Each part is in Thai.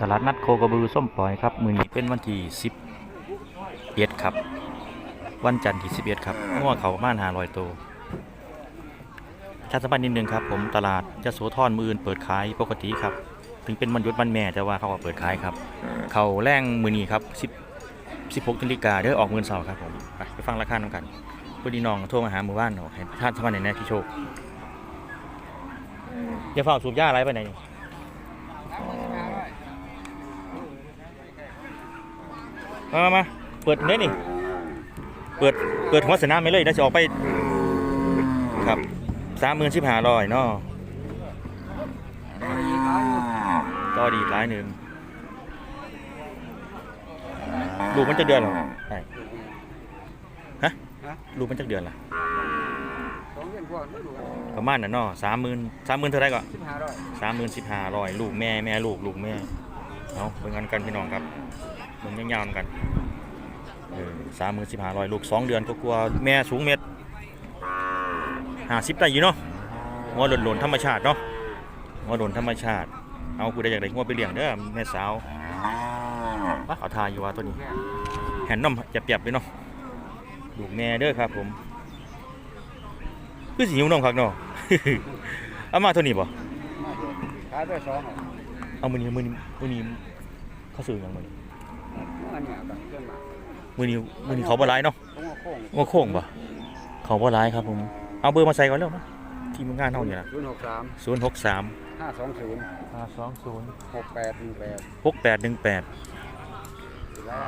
ตลาดนัดโคกระบือส้มปล่อยครับ มือนี้เป็นวันที่สิบเอ็ดครับ วันจันทร์ที่สิบเอ็ดครับง้อเขาประมาณหาลอยโตชาติสัมพันธ์นิดนึงครับ ผมตลาดยโสธรมืออื่นเปิดขายปกติครับ ถึงเป็นวันหยุดวันแม่แต่ว่าเขาก็เปิดขายครับ เขาแรงมือนี้ครับสิบสิบหกนาฬิกาเด้อออกมือเสาร์ครับผมไปไปฟังราคากันพอดีน้องโทรมาหาหมู่บ้านเนาะให้ท่านสัมพันธ์ในแน่พี่โชคอย่าเฝ้าสูบยาอะไรไปไหน มามามาเปิดเน้นี่เปิดเปิดหัวสนามไม่เลยแล้จะออกไปครับสามหมื่นสิบห้าร้อยเนาะต่อดีหลายหนึ่งลูกมันจะเดือนหรอใช่ฮะลูกมันจะเดือนละสองเดือนกว่าไม่รู้กันประมาณน่ะเนาะสามหมื่นสามหมื่นเท่าไรก่อนสามหมื่นสิบห้าร้อยลูกแม่แม่ลูกลูกแม่เอาเบิ่งกันกันพี่น้องครับ เบิ่งยาวๆกันเออสามหมื่นสิบห้าร้อยลูกสองเดือนก็กลัวแม่สูงเมตรห้าสิบได้อยู่เนาะหัวหล่นหล่นๆธรรมชาติเนาะหัวหล่นธรรมชาติ เอากูได้อยากได้หัวไปเลี้ยงเด้อแม่สาวปะเอาทายอยู่ว่าตัวนี้แห่นน้ำจะเปียบๆไปเนาะลูกแม่เด้อครับผมคือสิหิวนมครับเนาะเอามาเท่านี้บ่ขายด้วยสองอะเอามือนี้มือนี้มือนี้เขาซื้อหยังมือนี้ อันเนี้ยกับเครื่องหมากมือนี้มือนี้เขาบ่ร้ายเนาะต้องเอาโค้งว่าโค้งบ่เขาบ่ร้ายครับผมเอาเบอร์มาใส่ก่อนเร็วนะทีมงานเฮานี่ล่ะศูนย์หกสามศูนย์หกสามห้าสองศูนย์ห้าสองศูนย์หกแปดหนึ่งแปดหกแปดหนึ่งแปดสิแล้ว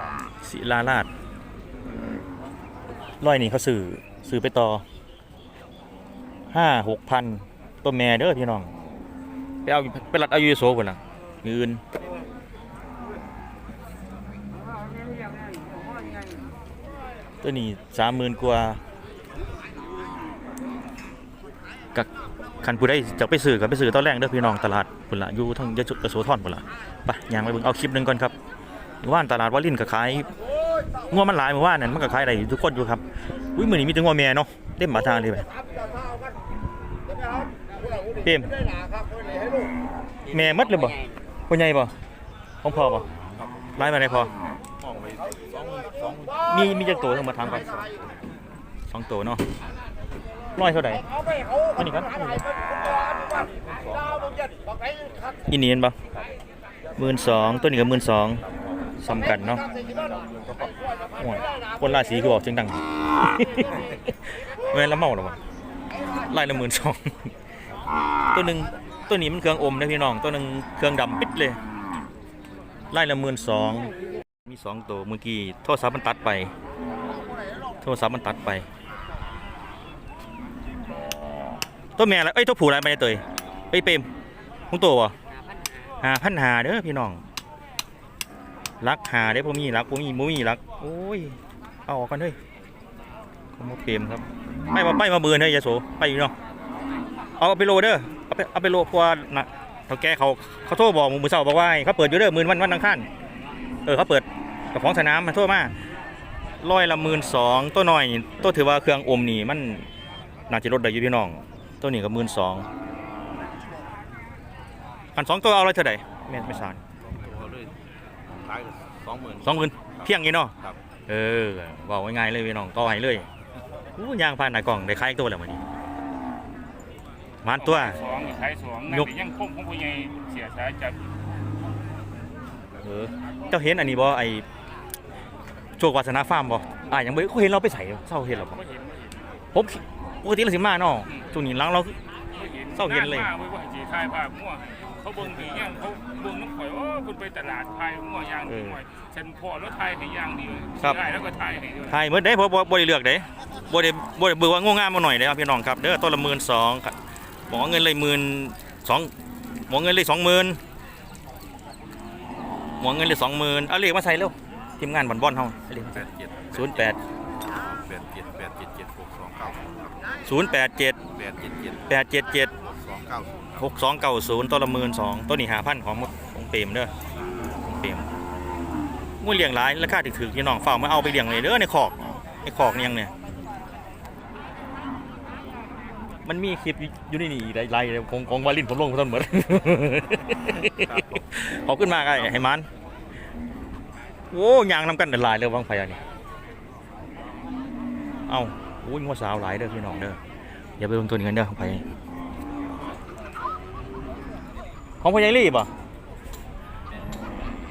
ศิลาราชร้อยนี่เขาซื้อซื้อไปต่อห้าหกพันตัวแม่เด้อพี่น้องไปเอาไปรัดเอาอยูโซคนละมืออื่น ตัวนี้สามหมื่นกว่ากับคันผู้ได้จะไปซื้อกับไปซื้อตอนแรกเด้อพี่น้องตลาดพุ่นละอยู่ทางยะโสธรพุ่นละไปยางไปเบิ่งเอาคลิปหนึ่งก่อนครับว่านตลาดวารินก็ขายงัวมันหลายเมื่อวานนั่นมันก็ขายอะได้ทุกคนอยู่ครับอุ้ยมือนี้มีแต่งัวแม่เนาะเต็มบาทางเลยไปเต็มแม่มัดเลยบ่พ่อใหญ่บ่ของพ่อบ่ไล่มาได้พอ มีมีจักตัวทั้งหมดทางไปสองตัวเนาะร้อยเท่าไหร่อันนี้ครับอินเนียนบ่หมื่นสองตัวนี้ก็หมื่นสองซ้ำกันเนาะโอ้ยคนราศีคือบอกเสียงดังแม่นละเมาหรอวะไล่ละหมื่นสองตัวหนึ่งตัวนี้มันเครื่องอมนะพี่น้อง ตัวหนึ่งเครื่องดำปิดเลยไล่ละหมื่นสอง มีสองตัวเมื่อกี้โทรศัพท์มันตัดไป โทรศัพท์มันตัดไป ตัวแม่อะไรเอ้ยตัวผู้อะไรไปเตยเอ้ยเปมมึงตัววะหาพันหาเด้อพี่น้องรักหาได้พวมีรักพวมีบ่มีรักโอ้ยเอาออกกันเฮ้ยเขามาเปมครับไม่มาไม่มาเบือนเฮ้ยยาโสไปอยู่เนาะเอาไปโลเด้อเอาไปเอาไปโลเพราะว่าน่ะเขาแกเขาเขาโทรบอกมือเสาบอกว่าให้เขาเปิดอยู่เด้อมื่นวันวันอังคาร เออเขาเปิดกับของสนามมาโทษมาร้อยละหมื่นสองตัวน้อยนี่ตัวถือว่าเครื่องอมนี่มันน่าจะลดได้อยู่พี่น้อง ตัวนี้ก็หมื่นสองอันสองตัวเอาอะไรเท่าไหร่ไม่ไม่สารตัวเลยขายสองหมื่นสองหมื่นเพียงนี้เนาะครับเออบอกง่ายๆเลยพี่น้องต่อให้เลยอู้ยางผ่านหน้ากล่องได้ขายอีกตัวแล้วมื้อนี้มานตัวสองขายสองนั่นยกก็ยังคงของผู้ใหญ่เสียสายจาก เออเจ้าเห็นอันนี้บ่ไอโชควาสนาฟาร์มบ่อ่ายังบ่เขาเห็นเราไปใส่เศร้าเห็นหรอบ่ก็เห็นผมปกติเราสิมาเนาะช่วงนี้หลังเราก็เห็นเศร้าเห็นเลยมากไว้ว่าให้สีทายภาพมั่วเขาเบิ่งดีย่างเขาเบิ่งน้ำข่อยโอ้คุณไปตลาดไทยมั่วยางดีหน่อยฉันพอแล้วไทยให้ย่างเดียวได้แล้วก็ไทยให้ด้วยถ่ายหมดเด้บ่บ่บ่ได้เลือกเด้บ่ได้บ่ได้เบื่อว่าโง่งามมาหน่อยเด้ครับพี่น้องครับเด้อต้นละ12,000ครับหมอเงินเลย12,000หมอเงินเลย20,000หม อเงินเลย20,000เอาเลขมาใส่เร็วทีมงานบ่อนๆเฮาเอาเลขมาแปใส่ดเจ็ดศูนย์แปดแปดเจ็ดแปดเจ็ดเจ็ดหกสองเก้าศูนย์แปดเจ็ดแปดเจ็ดเจ็ดแปดเจ็ดเจ็ด หกสองเก้าศูนย์หกสองเก้าศูนย์ต้นละหมื่นสองต้นนี้หาพันของของเปรมเด้อของเปรมงูเลี้ยงหลายราคาถึกๆพี่น้องฝากมาเอาไปเลี้ยงเลยเด้อในคอกในคอกนี่ยังเนี่ย มันมีคลิปอยู่ในนี่ไล่ๆเลยของของวาลินผมลงต้นเหมือนขอบขึ้นมากไอ้ให้มันโอ้ยางนำกันหลายเลยวังไฟอันนี้เอ้าโอ้ยงัวสาวหลายเด้อพี่น้องเด้ออย่าไปลงตัวนี้กันเด้อไปของพ่อใหญ่รีบอะ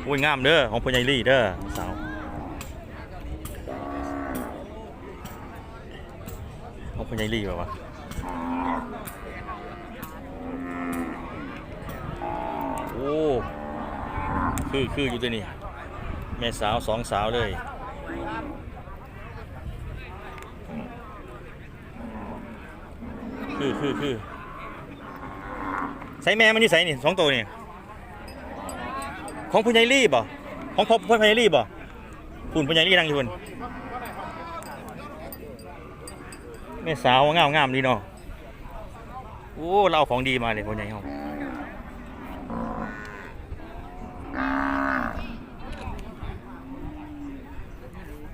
โอ้ยงามเด้อของพ่อใหญ่รีเด้อสาวของพ่อใหญ่รีแบบว่า โอ้ คือคืออยู่ตัวนี้แม่สาวสองสาวเลยคือคือคือใส่แม่มันนี่ใส่นี่สองตัวนี่ของพุญใหญ่รีบบ่ของพ่อพุญใหญ่รีบบ่คุณพุญใหญ่รีนั่งอยู่บนแม่สาวงามงามดีเนาะโอ้เราเอาของดีมาเลยพุญใหญ่เฮา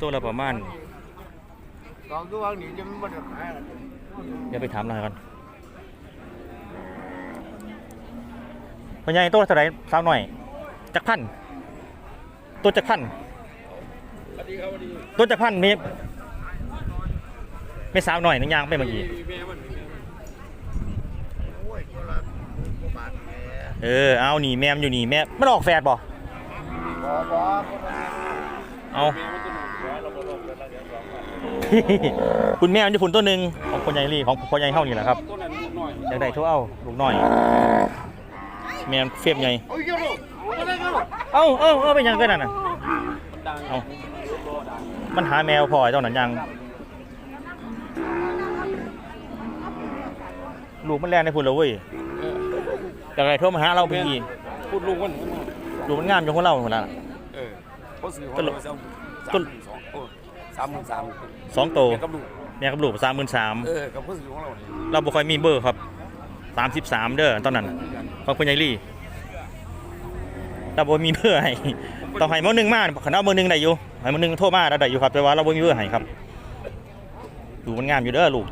ตัวละประมาณสองตัวนี้จะไม่ได้ขายเดี๋ยวไปถามหน่อยก่อนพ่อใหญ่ตัวเท่าไหรสาวหน่อยจักพันตัวจักพันตัวจักพันมีไม่สาวหน่อยนึงยางไปเมื่อกี้เออเอานี่แม่มนอยู่นี่แม่มันออกแฟดบ่บ่บ่เอา คุณแม่มันจะฝุ่นตัวหนึ่งของคนใหญ่รีของคนใหญ่เฮานี่แหละครับอยากได้ทั่วเอาลูกน้อย แม่มันเฟียบใหญ่เอ้าเอ้าเอ้าเป็นหยังกันนั่นน่ะเอ้ามันหาแมวพอไอ้เจ้านั้นยังลูกมันแล่นในพุ่นแล้วเว้ยอยากได้โทรมาหาเราพี่พูดลุงมันลูกมันงามอยู่ของเราคนละเออเขาซื้อตลก สามสามหมื่นสามสองโตวกับลูกแม่กับลูกสามหมื่นสามเออกับผู้ซื้อของเราเนี่ยเราบ่ค่อยมีเบอร์ครับสามสิบสามเด้อตอนนั้น ของคุณยายลี่เราบ่มีเบอร์ให้ต้องให้มื้อหนึงมาคันเอามื้อหนึงได้อยู่ให้มื้อหนึงโทรมาได้อยู่ครับแต่ว่าเราบ่มีเบอร์ให้ครับดูมันงามอยู่เด้อลูก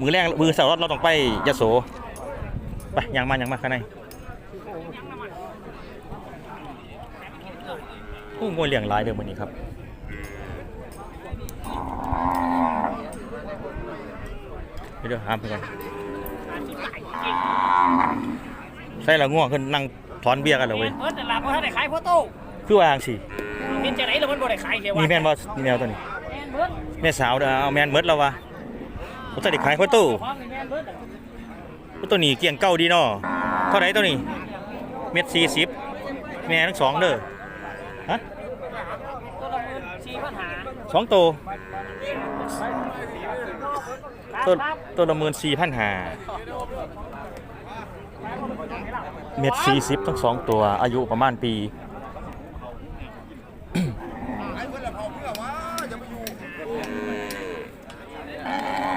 มือแรกมือเสาร์เราต้องไปยโสไปยังมายังมาข้างในโอ้งวยเลี้ยงหลายเด้อมื้อนี้ครับ เดี๋ยวหามไปก่อนใส่ละง่วงขึ้นนั่งถอนเบี้ยกันเลยเว้ยเออแต่ลาเพราะถ้าได้ขายพ่อโต้คือว่าจังสิเห็นจะไหนแล้วมันบ่ได้ขายเดียวมีแม่นบ่มีแมวตัวนี้แม่นเบิดแม่สาวเด้อเอาแม่นเมดแล้ววะผมจะได้ขายข้าวตู้ของนี่แม่นเบิดตัวนี้เกี่ยงเก้าดีเนาะเท่าไหร่ตัวนี้เม็ดสี่สิบแม่ทั้งสองเด้อฮะตัวละหมื่นสี่พันหาสองตัวครับ ตัวตัวละหมื่นสี่พันห้าเม็ดสี่สิบทั้งสองตัว อายุประมาณปี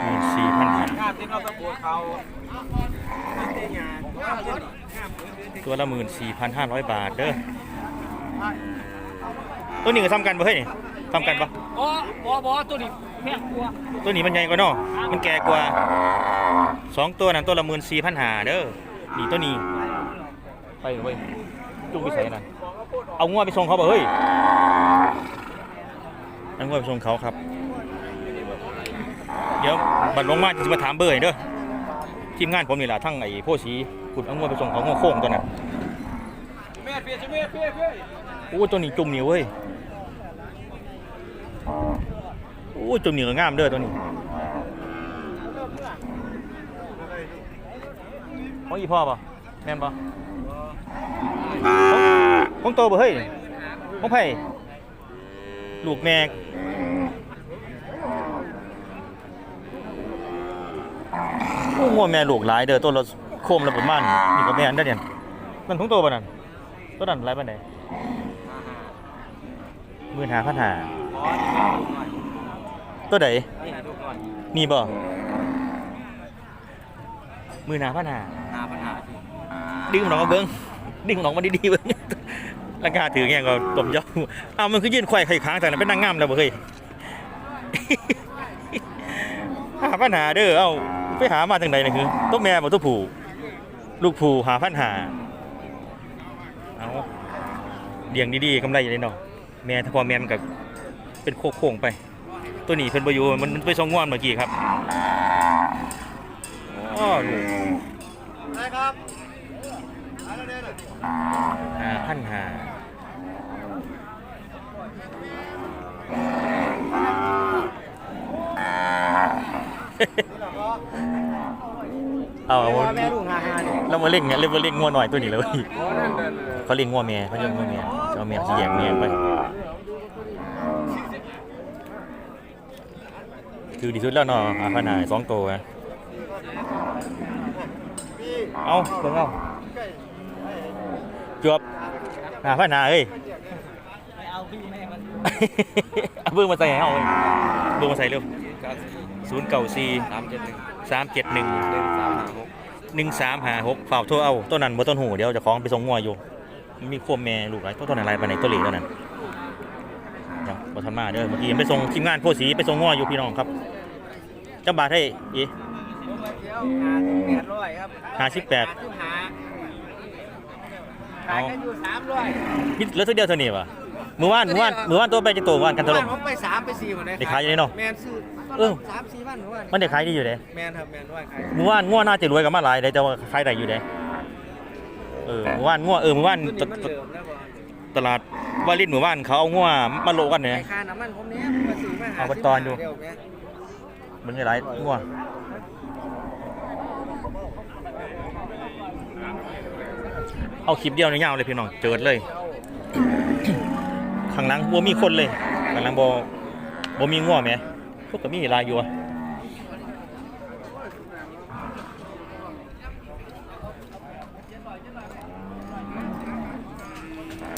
หมื่นสี่พันหางาที่เราตะโกนเขาตัวละหมื่นสี่พันห้าร้อยบาทเด้อตัวนี้ก็ทำกันปะเฮ้ย ทำกันปะบ่บ่บ่ตัวนี้แพงกว่าตัวนี้มันใหญ่กว่าเนาะมันแก่กว่าสองตัวนั้นตัวละหมื่นสี่พันห้าเด้อนี่ตัวนี้ ไปเว้ยจุงไปใส่นั่นเอางัวไปส่งเขาบ่เฮ้ยเอางัวไปส่งเขาครับ เดี๋ยวบัดลงมาจะมาถามเบอร์ให้เด้อทีมงานผมนี่แหละทั้งไอ้โพสีคุณเอางัวไปส่งเขางัวโค้งตัวนั้นแม่เพียรเพียรเพียรเพียรโอ้ตัวนี้จุ่มนี่เว้ย โอ้จุ่มนี่ก็งามเด้อตัวนี้ของอีพ่อป่ะแม่นป่ะของโตบ่เฮ้ยของไผ่ลูกแม่โอ้งแม่ลูกหลายเด้อตัวละโคมละประมาณนี่ก็แม่นได้เนี่ยมันของโตป่ะนั่นตัวนั้นหลายปานใดหมื่นหาพันหา ตัวไหนนี่บ่หมื่นหาพันหาหาปัญหาดึงมันออกมาเบิ้งดึงมันออกมาดีๆเบิ้งราคาถือแง่ก็ตบย่ออ้าวมันคือยืนไขว่ไข่ค้างแต่นั้นเป็นนางงามแล้วบ่เฮ้ยหาปัญหาเด้อเอ้าไปหามาจังใดนี่คือตัวแม่บ่ตัวผู้ลูกผู้หาพันหาเอาเลี้ยงดีๆกำไรอยู่เลยเนาะแม่ถ้าพอแม่มันก็เป็นโค้งๆไป ตัวนี้เพิ่นบ่อยู่มันไปส่งง่วนเมื่อกี้ครับอ๋อลูกได้ครับหาพันหาเอาเอาแม่ลูกหาหาเนี่ยเรามาเล่นเนี่ยเล่นมาเล่นงัวหน่อยตัวนี้เลยเขาเลี้ยงงัวแม่เขาเลี้ยงงัวแม่จะเอาแม่ที่แยกแม่ไป คือดีสุดแล้วเนาะอาขนาดสองตัวนะเอาเบิ่งเอาจวบหาพันหาเอ้ยเอาพี่แม่มันเองมาใส่ให้เอาเอ้ยเบิ่งมาใส่เร็วศูนย์เก้าสี่สามเจ็ดหนึ่งสามเจ็ดหนึ่งหนึ่งสามห้าหกหนึ่งสามหาหกฝ่ากโทรเอาต้นนั้นบ่ต้นหูเดี๋ยวจะคล้องไปส่งงัวอยู่ มีควบแม่ลูกไรต้นต้นอะไรไปไหนตัวหล็กตัวนั้น บ่ทันมาเด้อเมื่อกี้ยังไปส่งทีมงานโพสีไปส่งงัวอยู่พี่น้องครับเจ้าบาทให้อีแปดร้อยครับห้าสิบแปดสิบห้าขายกันอยู่สามร้อยมิดเหลือตัวเดียวเท่านี้วะมือว่านมือว่านมือว่านตัวไปจะโตมือว่านกันถล่มผมไปสามไปสี่หมดเลยได้ขายอยู่เลยเนาะแมนซื้อเออสามสี่พันหนูว่ามันได้ขายดีอยู่เด้แมนครับแมนว่าขายมือว่านงัวน่าจะรวยกับมาหลายเด้แต่ว่าขายได้อยู่เด้เออมือว่านงัวเออมือว่าน ตัวตนี้มันเหลิมแล้วบ่ตลาดวารินมือว่านเขาเอางัวมาโลกันเนี่ย ไอ้ค่าน้ำมันผมเนี้ยมาซื้อมาหาเอาไปตอนอยู่เดี๋ยวแม่มึงไงไรงัวเอาคลิปเดียวในยาวเลยพี่น้องเจิดเลย ข้างหลังบ่มีคนเลยข้างหลังบ่บ่มีงัวแหมพวกก็มีหลายอยู่อะ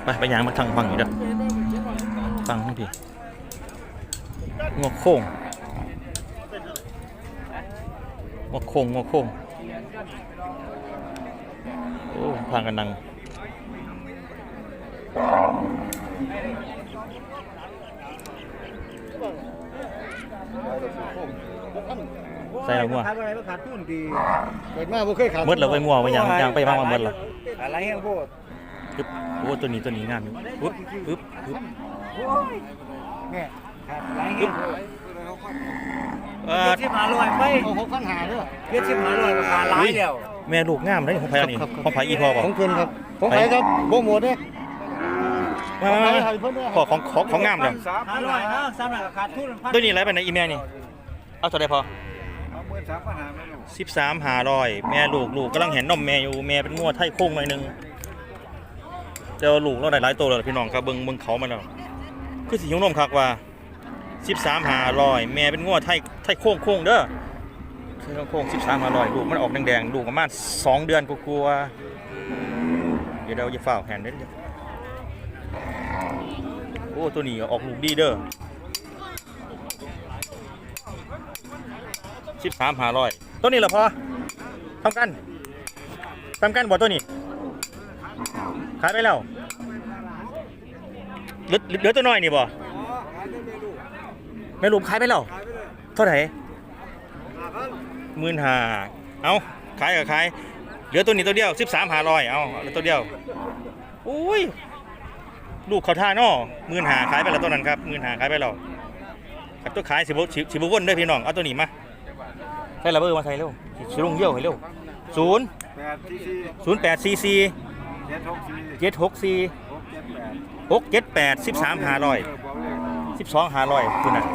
ไปไปยางมาทางฟังอยู่เด้อฟังทั้งพี่งวโค้งงวโค้งงวโค้งโอ้พากันนั่งใส่แล้วงัวขายอะไรก็ขาดทุนดีเกิดมาบ่เคยขาดหมดแล้วไปงัวไปยังยังไปบ้างมาหมดแล้วอะไรแห้งโพด ปึ๊บโอ้ตัวนี้ตัวนี้งามอยู่ปึ๊บปึ๊บปึ๊บเนี่ยขาดอะไรแห้งโพดเอ่อเจ็ดสิบห้าร้อยไปหกพันหาด้วยเจ็ดสิบห้าร้อยราคาหลายเดียวแม่ลูกงามเลยของไผ่อันนี้ของไผ่อีพอบ่ของเพิ่นครับของใครครับโปรโมทเนี่ยมามามาขอของของของงามเลยห้าร้อยนะสามร้อยขาดทุนพันตัวนี้อะไรไปไหนอีแม่นี่ เอาเท่าไหร่พอเอาเมื่อสามพันหาไม่รู้สิบสามหาร้อยแม่ลูกลูกกำลังเห็นนมแม่อยู่แม่เป็นงัวไทยโค้งหน่อยหนึง เจ้าลูกเราได้หลายตัวแล้วพี่น้องครับเบิ่งเบิ่งเขามาแล้วคือสิหิวนมคักว่าสิบสามหาร้อยแม่เป็นงัวไทยไทยโค้งโค้งเด้อไทยโค้งสิบสามหาร้อยลูกมันออกแดงๆลูกประมาณสองเดือนกลัวๆเดี๋ยวเราจะฝ่าแผ่นเด้อโอ้ตัวนี้ออกลูกดีเด้อสิบสามหาร้อยตัวนี้เหรอพอทำกันทำกันบ่ตัวนี้ ขายไปแล้วเหลือเหลือตัวน้อยนี่บ่แม่ลุมขายไปแล้วเท่าไหร่หมื่นห้าเอาขายกับขายเหลือตัวนี้ตัวเดียวสิบสามหาร้อยเอาเหลือตัวเดียวอุ้ยลูกเขาท่าน้อหมื่นหาขายไปแล้วตัวนั้นครับหมื่นหาขายไปแล้วครับตัวขายสิบสิบสิบวนเด้อพี่น้องเอาตัวนี้มาใส่ระเบิดมาใส่เร็วชิลุงเยี่ยวให้เร็วศูนย์แปดที่สี่ศูนย์แปดซีซี เจ็ดหกสี่เจ็ดหกสี่หกเจ็ดแปดหกเจ็ดแปดสิบสามหาร้อยบอกเลยสิบสองหาร้อยคุณน่ะ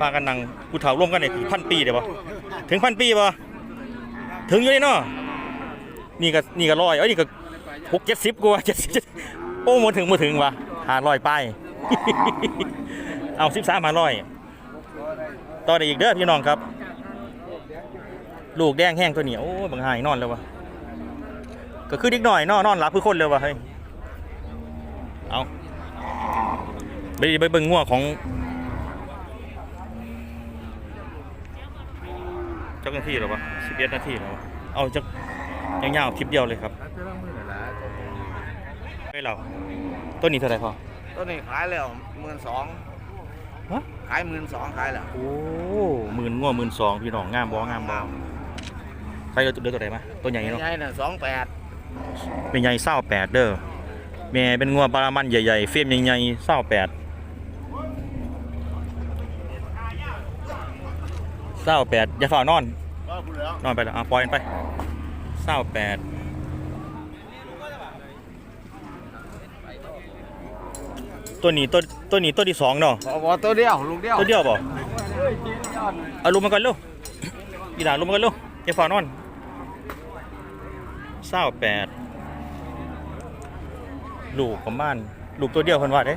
พากันนั่งกูเฒ่าร่วมกันเนี่ยพันปีเดี๋ยวบ่ถึงพันปีบ่ถึงอยู่นี่เนาะนี่ก็นี่ก็ร้อยเอ้ยนี่ก็หกเจ็ดสิบกว่าเจ็ดสิบโอ้มดถึงมดถึงวะหาร้อยไป เอาสิบสามหาร้อยต่อได้อีกเด้อพี่น้องครับ ลูกแดงแห้งตัวเหนี้โอ้ยบางหายนอนแล้ววะ ก็คือเด็กหน่อยนอนนอนหลับคือคนเลยวะเฮ้ยเอาไปไปเบิ่งงัวของเจ้าหน้าที่หรอวะสิบเอ็ดนาทีแล้ววะเอาจักยาวๆคลิปเดียวเลยครับไปเราต้นนี้เท่าไหร่พอตัวนี้ขายแล้วหมื่นสองฮะขายหมื่นสองขายแล้วโอ้หมื่นงัวหมื่นสองพี่น้องงามบ่งามบ่ไปเดือตัวไหนมาตัวใหญ่เนาะใหญ่น่ะสองแปด เป็นใหญ่เศร้าแปดเด้อแม่เป็นงัวปลามันใหญ่ๆเฟรมใหญ่ๆเศร้าแปดเศร้าแปดอย่าฝ่านอนก็พูดแล้วนอนไปแล้วอะปล่อยมันไปเศร้าแปดตัวนี้ตัวตัวนี้ตัวที่สองเนาะพอพอตัวเดียวลูกเดียวตัวเดียวบ่เอาลงมาก่อนลูกอีหลานลงมาก่อนลูกอย่าฝ่านอน เศร้าแปดลูกของบ้านลูกตัวเดียวเพิ่นว่าเด้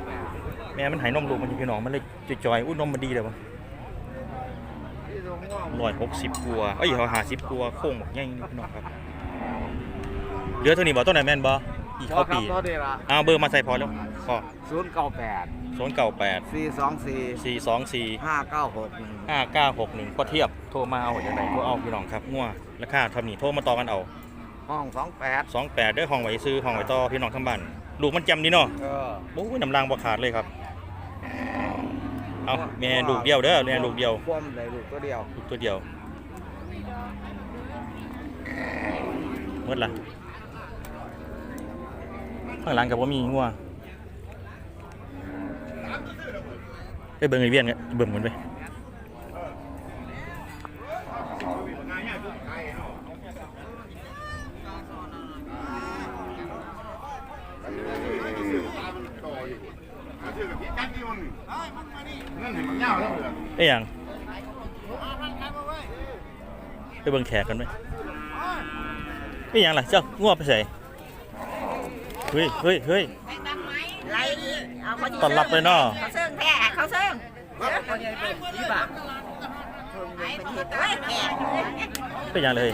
แม่มันใหายนมลูกมันอยู่พี่น้องมันเลยจอยๆอุ้ยนมมันดีเลยบ่ร้อยหกสิบกัวาเอ้ยเขาหาสิบกัวาโค้งบอกใหญ่นี่พี่น้องครับเหลือเท่านี้บ่ตัวไหนแม่นบ่อีกพอเข้าครัปีบตัวเดียวละเอาเบอร์มาใส่พอแล้วพอศูนย์เก้าแปดศูนย์เก้าแปดสี่สองสี่สี่สองสี่ห้าเก้าหกหนึ่งห้าเก้าหกหนึ่งก็เทียบโทรมาเอาอย่างไรโทรเอาพี่น้องครับงัวราคาทำนี่โทรมาต่อกันเอา ห้องสองแปดสองแปดเด้อห้องไว้ซื้อห้องไว้ต่อพี่น้องทั้งบ้านลูกมันจำนี่เนาะเออโอ้ยน้ำรางบ่ขาดเลยครับเอาแม่ลูกเดียวเด้อแม่ลูกเดียวควมเลยลูกตัวเดียวลูกตัวเดียวเมื่อละข้างหลังกับว่ามีงัวไปเบิ่งไอเวียนกันเบิ่งมันไป นั่นเห็นมันยาวแล้วเหรอไอ้หยังไปเบิ่งแขกกันไหมไอ้หยังล่ะเจ้างัวไปใส่เฮ้ยเฮ้ยเฮ้ยไรเอาเขาต้อนรับเลยเนาะเขาเซิงแท้เขาเซิงเขาใหญ่เป็นที่บ้าเป็นเหตุไว้แก่เป็นหยังเลย